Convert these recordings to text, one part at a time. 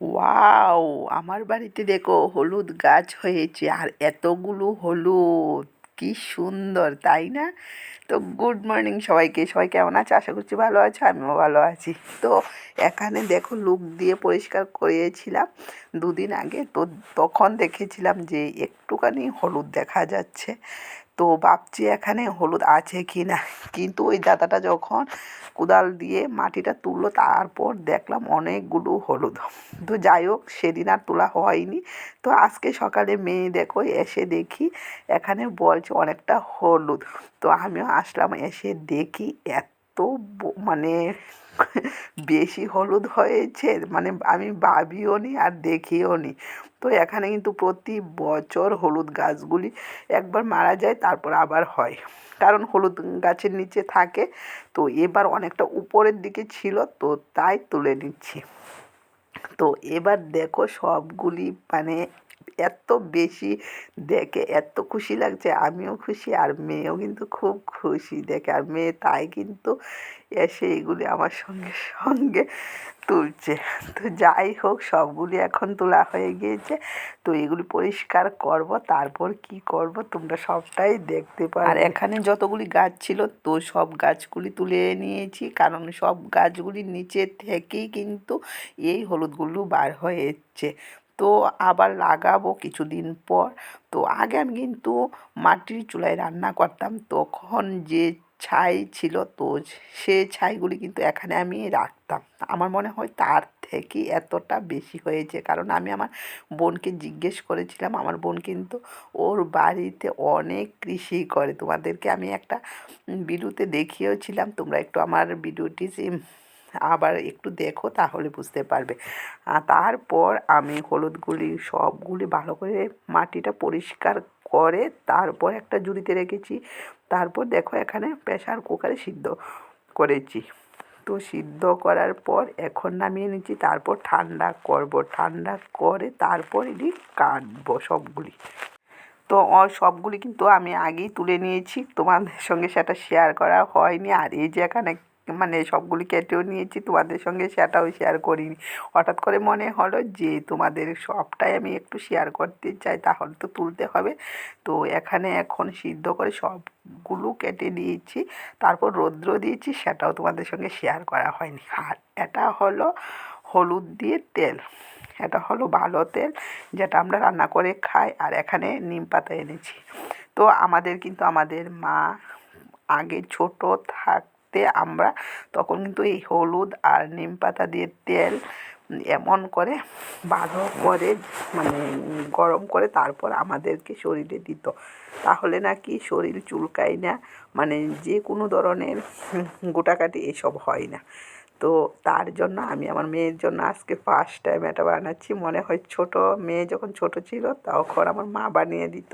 Wow, আমার বাড়িতে দেখো হলুদ গাছ হয়েছে আর এতগুলো হলুদ। কি সুন্দর, তাই না? তো গুড মর্নিং সবাইকে। সবাই কেমন আছে? আশা করছি ভালো আছে, আমিও ভালো আছি। তো এখানে দেখো লুক দিয়ে পরিষ্কার করিয়েছিলাম দুদিন আগে। তো তখন দেখেছিলাম যে একটুখানি হলুদ দেখা যাচ্ছে। তো ভাবছি এখানে হলুদ আছে কি না কিন্তু ওই দাদাটা যখন কোদাল দিয়ে মাটিটা তুললো, তারপর দেখলাম অনেকগুলো হলুদ। তো যাই হোক, সেদিন আর তোলা হয়নি। তো আজকে সকালে মেয়ে দেখো, এসে দেখি এখানে বলছে অনেকটা হলুদ। তো আমিও আসলাম, এসে দেখি এত মানে বেশি হলুদ হয়েছে মানে আমি ভাবিও নি আর দেখিও নি। তো এখানে কিন্তু প্রতি বছর হলুদ গাছগুলি একবার মারা যায়, তারপর আবার হয়। কারণ হলুদ গাছের নিচে থাকে, তো এবার অনেকটা উপরের দিকে ছিল, তো তাই তুলে নিচ্ছি। তো এবার দেখো সবগুলি মানে এত বেশি দেখে, এত খুশি লাগছে। আমিও খুশি আর মেয়েও কিন্তু খুব খুশি দেখে। আর মেয়ে তাই কিন্তু এসে এগুলি আমার সঙ্গে সঙ্গে তুলছে। তো যাই হোক, সবগুলি এখন তোলা হয়ে গিয়েছে। তো এগুলি পরিষ্কার করব, তারপর কি করব তোমরা সবটাই দেখতে পারো আর এখানে যতগুলি গাছ ছিল, তো সব গাছগুলি তুলে নিয়েছি। কারণ সব গাছগুলির নিচে থেকেই কিন্তু এই হলুদগুলো বার হয়েছে। তো আবার লাগাবো কিছুদিন পর। তো আগে আমি কিন্তু মাটির চুলায় রান্না করতাম। তখন যে ছাই ছিল তো সে ছাইগুলি কিন্তু এখানে আমি রাখতাম। আমার মনে হয় তার থেকে এতটা বেশি হয়েছে। কারণ আমি আমার বোনকে জিজ্ঞেস করেছিলাম। আমার বোন কিন্তু ওর বাড়িতে অনেক কৃষি করে। তোমাদেরকে আমি একটা ভিডিওতে দেখিয়েওছিলাম তোমরা একটু আমার ভিডিওটি আবার একটু দেখো তাহলে বুঝতে পারবে। তারপর আমি হলুদগুলি সবগুলি ভালো করে মাটিটা পরিষ্কার করে তারপর একটা জুড়িতে রেখেছি। তারপর দেখো এখানে প্রেশার কুকারে সিদ্ধ করেছি। তো সিদ্ধ করার পর এখন নামিয়ে নিচ্ছি, তারপর ঠান্ডা করব। ঠান্ডা করে তারপর এটি কাটবো সবগুলি। তো সবগুলি কিন্তু আমি আগেই তুলে নিয়েছি। তোমাদের সঙ্গে সেটা শেয়ার করা হয়নি। আর এই যে এখানে মানে সবগুলি কেটেও নিয়েছি, তোমাদের সঙ্গে সেটাও শেয়ার করিনি। হঠাৎ করে মনে হলো যে তোমাদের সবটাই আমি একটু শেয়ার করতে চাই, তাহলে তো তুলতে হবে। তো এখানে এখন সিদ্ধ করে সবগুলো কেটে দিয়েছি তারপর রৌদ্র দিয়েছি, সেটাও তোমাদের সঙ্গে শেয়ার করা হয়নি। আর এটা হলো হলুদ দিয়ে তেল। এটা হলো ভালো তেল, যেটা আমরা রান্না করে খাই, আর এখানে নিম পাতা এনেছি। তো আমাদের কিন্তু আমাদের মা আগে ছোট থাকতে আমরা তখন কিন্তু এই হলুদ আর নিম পাতা দিয়ে তেল এমন করে বাঁধো, করে মানে গরম করে তারপর আমাদেরকে শরীরে দিত। তাহলে নাকি শরীর চুলকায় না মানে যে কোনো ধরনের গোটাকাটি এসব হয় না। তো তার জন্য আমি আমার মেয়ের জন্য আজকে ফার্স্ট টাইম এটা বানাচ্ছি। মনে হয় ছোট মেয়ে যখন ছোট ছিল তখন আমার মা বানিয়ে দিত।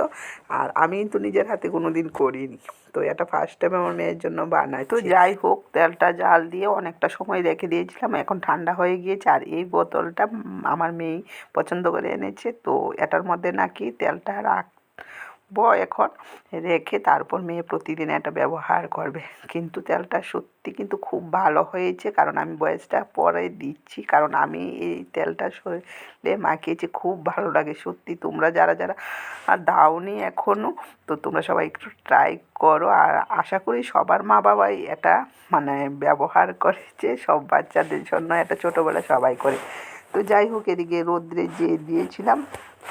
আর আমি কিন্তু নিজের হাতে কোনো দিন করিনি। তো এটা ফার্স্ট টাইম আমার মেয়ের জন্য বানাই তো যাই হোক, তেলটা জাল দিয়ে অনেকটা সময় রেখে দিয়েছিলাম। এখন ঠান্ডা হয়ে গিয়েছে। আর এই বোতলটা আমার মেয়ে পছন্দ করে এনেছে। তো এটার মধ্যে নাকি তেলটা রাখ এখন রেখে তারপর মেয়ে প্রতিদিন এটা ব্যবহার করবে। কিন্তু তেলটা সত্যি কিন্তু খুব ভালো হয়েছে, কারণ আমি বয়সটা পরে দিচ্ছি, কারণ আমি এই তেলটা শরীরে মাখিয়েছি, খুব ভালো লাগে সত্যি। তোমরা যারা যারা আর দাওনি এখনও তো তোমরা সবাই একটু ট্রাই করো। আর আশা করি সবার মা বাবাই এটা মানে ব্যবহার করেছে, সব বাচ্চাদের জন্য, এটা ছোটোবেলায় সবাই করে। তো যাই হোক, এদিকে রোদ্রে যে দিয়েছিলাম,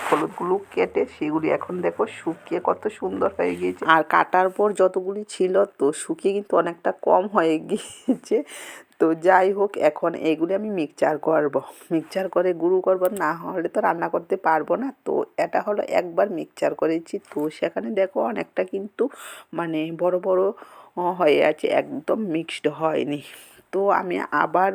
হলুদগুলো কেটে, সেগুলি এখন দেখো শুকিয়ে কত সুন্দর হয়ে গিয়েছে। আর কাটার পর যতগুলি ছিল, তো শুকিয়ে কিন্তু অনেকটা কম হয়ে গিয়েছে। তো যাই হোক, এখন এগুলি আমি মিক্সচার করব। মিক্সচার করে গুঁড়ো করব, না হলে তো রান্না করতে পারব না। তো এটা হলো একবার মিক্সচার করেছি। তো সেখানে দেখো অনেকটা কিন্তু মানে বড় বড় হয়ে আছে, একদম মিক্সড হয়নি। তো আমি আবার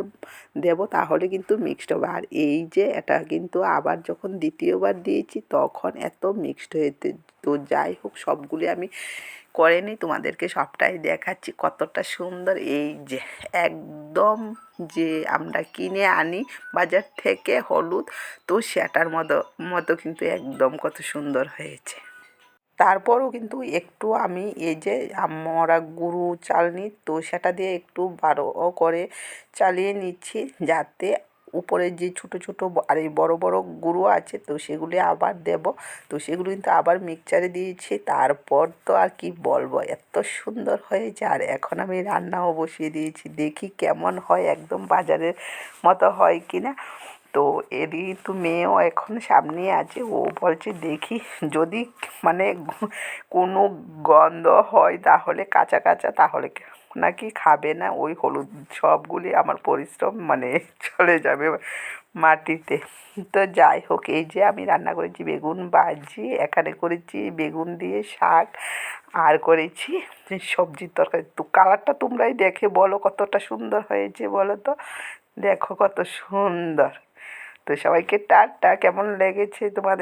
দেব, তাহলে কিন্তু মিক্সড হবে। আর এই যে এটা কিন্তু আবার যখন দ্বিতীয়বার দিয়েছি, তখন এত মিক্সড হয়েছে। তো যাই হোক, সবগুলি আমি করে নিই, তোমাদেরকে সবটাই দেখাচ্ছি কতটা সুন্দর। এই যে একদম যে আমরা কিনে আনি বাজার থেকে হলুদ, তো সেটার মতো মতো কিন্তু একদম কত সুন্দর হয়েছে। তারপরও কিন্তু একটু আমি এই যে আমরা গুঁড়ো চাল নিই তো সেটা দিয়ে একটু বারো করে চালিয়ে নিচ্ছি যাতে উপরে যে ছোট ছোট আর এই বড় বড় গুঁড়ো আছে, তো সেগুলি আবার দেব। তো সেগুলো কিন্তু আবার মিক্সচারে দিয়েছি। তারপর তো আর কি বলব, এত সুন্দর হয়েছে। আর এখন আমি রান্নাও বসিয়ে দিয়েছি। দেখি কেমন হয়, একদম বাজারের মতো হয় কি না তো এরই তো মেয়েও এখন সামনে আছে। ও বলছে, দেখি, যদি মানে কোনো গন্ধ হয় তাহলে কাঁচা কাঁচা, তাহলে নাকি খাবে না? ওই হলুদ সবগুলি আমার পরিশ্রম মানে চলে যাবে মাটিতে। তো যাই হোক, এই যে আমি রান্না করেছি বেগুন ভাজি, এখানে করেছি বেগুন দিয়ে শাক, আর করেছি সবজির তরকারি। তো কালারটা তোমরাই দেখে বলো কতটা সুন্দর হয়েছে বলো তো? দেখো কত সুন্দর। তো সবাইকে টাটা কেমন লেগেছে তোমাদের?